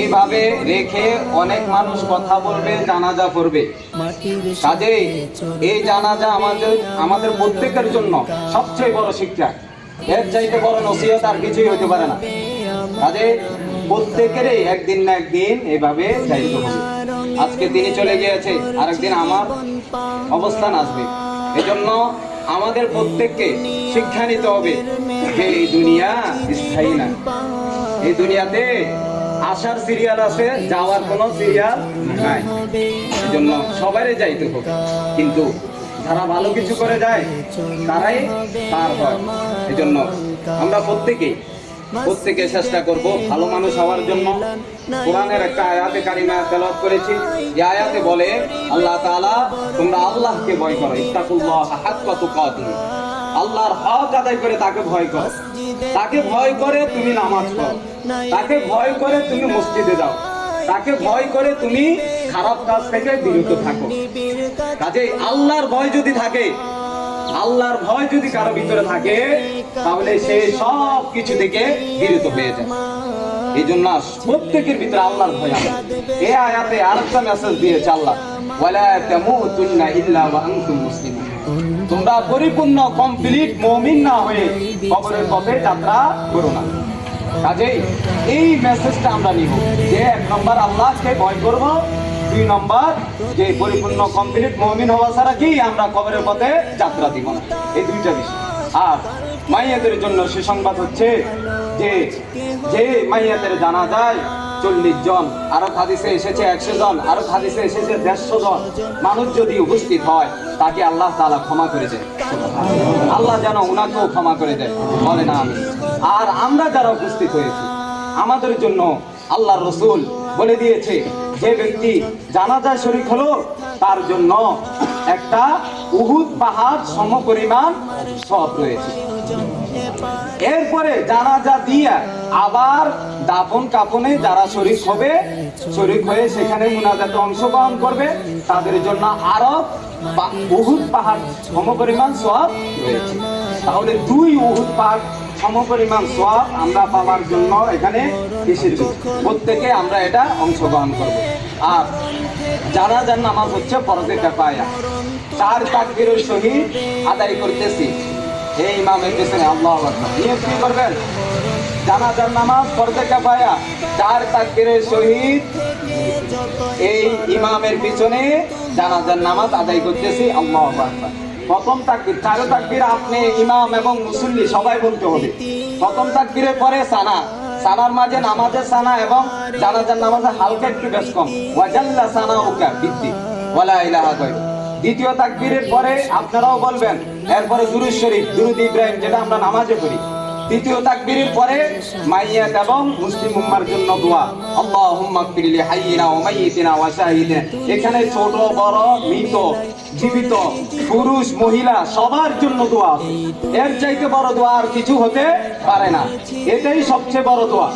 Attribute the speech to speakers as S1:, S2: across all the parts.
S1: এইভাবে রেখে অনেক মানুষ কথা বলবে, জানাজা পড়বে কাজেই এই জানাজা আমাদের আমাদের প্রত্যেকের জন্য সবচেয়ে বড় শিক্ষা। এর চাইতে বড় নসিহত আর কিছুই হতে পারে না। কাজে প্রত্যেকেরই একদিন না একদিন এভাবে যাইতে হবে। আজকে তিনি চলে গিয়েছে, আরেকদিন আমার অবস্থান আসবে। এজন্য আমাদের প্রত্যেককে শিক্ষা নিতে হবে যে এই দুনিয়া স্থায়ী না। এই দুনিয়াতে আসার সিরিয়াল আছে, যাওয়ার কোনো সিরিয়াল নাই। জন্য সবারই যাইতে হবে। কিন্তু যারা ভালো কিছু করে যায়, তারাই পার হয়। এই জন্য আমরা প্রত্যেকেই, প্রত্যেকে চেষ্টা করব ভালো মানুষ হওয়ার জন্য। কোরআনের একটা আয়াতে কারিমা তেলাওয়াত করেছি। যে আয়াতে বলে, আল্লাহ তাআলা, তোমরা আল্লাহকে ভয় করো। ইত্তাকুল্লাহ হাক্কা তুকাতিহ আল্লাহর হক আদায় করে তাকে ভয় কর। তাকে ভয় করে তুমি নামাজ পড়ো। তাকে ভয় করে তুমি মসজিদে যাও। তাকে ভয় করে তুমি খারাপ কাজ থেকে বিরত থাকো। কাজে আল্লাহর ভয় যদি থাকে, আল্লাহর ভয় যদি কারও ভিতরে থাকে, তাহলে সে সব কিছু থেকে বিরত হয়ে যায়। এই জন্য প্রত্যেকের ভিতরে আল্লাহর ভয় আছে। এই আয়াতে আরেকটা মেসেজ দিয়েছে আল্লাহ, ওয়ালা তামুতুন্না ইল্লা ওয়া আনতুম তোমরা পরিপূর্ণ কমপ্লিট মুমিন না হয়ে কবরের পথে যাত্রা করো না। কাজেই এই মেসেজটা আমরা নিব যে এক নম্বর আল্লাহকে ভয় করব, দুই নম্বর যে পরিপূর্ণ কমপ্লিট মমিন হওয়া ছাড়া কি আমরা কবরের পথে যাত্রা দিব না। এই দুইটা বিষয়। আর মাইয়াদের জন্য সুসংবাদ হচ্ছে যে যে মাইয়াদের জানা যায় চল্লিশ জন আরও হাদিসে এসেছে একশো জন আরও হাদিসে এসেছে দেড়শো জন। মানুষ যদি উপস্থিত হয়, তাকে আল্লাহ তাআলা ক্ষমা করে দেয়। আল্লাহ যেন উনাকেও ক্ষমা করে দেয়। বলে না আমি আর আমরা যারা উপস্থিত হয়েছি, আমাদের জন্য আল্লাহ রসুল বলে দিয়েছে, যে ব্যক্তি জানাজা শরীক হলো, তার জন্য একটা উহুদ পাহাড় সম পরিমাণ সব রয়েছে। এরপরে জানাজা দিয়ে আবার দাপন কাফনে যারা শরীক হবে, শরীক হয়ে সেখানে মুনাজাতে অংশগ্রহণ করবে। তাদের জন্য আরও উহুদ পাহাড় সম পরিমাণ সব রয়েছে। তাহলে দুই উহুদ পাহাড় সম পরিমাণ সব আমরা পাওয়ার জন্য এখানে প্রত্যেকে আমরা এটা অংশগ্রহণ করব। আর জানাজার নামাজ হচ্ছে ফরজে কাফায়া। চার তাকবীরের সহিত আদায় করতেছি। এই ইমামের পেছনে আল্লাহ নিয়ে কি করবেন? জানাজার নামাজ ফরজে কাফায়া, চার তাকবীরের শহীদ। এই ইমামের পিছনে জানাজার নামাজ আদায় করতেছি, আল্লাহ প্রথম তাকবীর, চারো তাকবীর আপনি ইমাম এবং মুসল্লি সবাই বলতে হবে। প্রথম তাকবীরের পরে সানা। সানার মাঝে নামাজের সানা এবং জানাজার নামাজে হালকা একটু বেশ কম। ওয়াজাল্লা সানা উকা বৃদ্ধি ওয়ালা ইলাহা গায়রু দ্বিতীয় তাকবীরের পরে আপনারাও বলবেন, এরপরে দুরুদ শরীফ দুরুদ ইব্রাহিম, যেটা আমরা নামাজে পড়ি। তৃতীয় তাকবীরের পরে মাইয়াত এবং মুসলিম উম্মার জন্য দোয়া। আল্লাহুম্মা ফিরলি হাইয়িনা ওয়া মাইয়িতিনা ওয়া শাহিদিনা। এখানে ছোট, বড়, মৃত, জীবিত, পুরুষ, মহিলা, সবার জন্য দোয়া। এর চাইতে বড় দোয়া আর কিছু হতে পারে না। এটাই সবচেয়ে বড় দোয়া।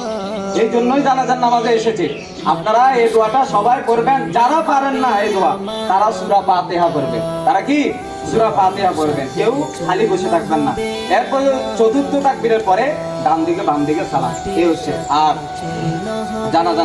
S1: এই জন্যই জানাজার নামাজে এসেছে। আপনারা এই দোয়াটা সবাই করবেন, যারা পারেন না এই দোয়া, তারা সুরা পাতেহা করবে। তারা কি? সুরা ফাতিহা করবেন কেউ খালি বসে থাকবেন না। এরপর চতুর্থ তাকবীরের পরে ডান দিকে বাম দিকে সালাম। এই হচ্ছে আর জানাজান